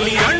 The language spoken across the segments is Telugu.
కదలి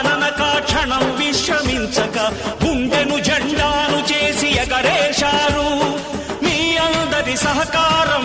క్షణం విశ్రమించక గుండెను జెండాను చేసి ఎగరేశారు. మీ అందరి సహకారం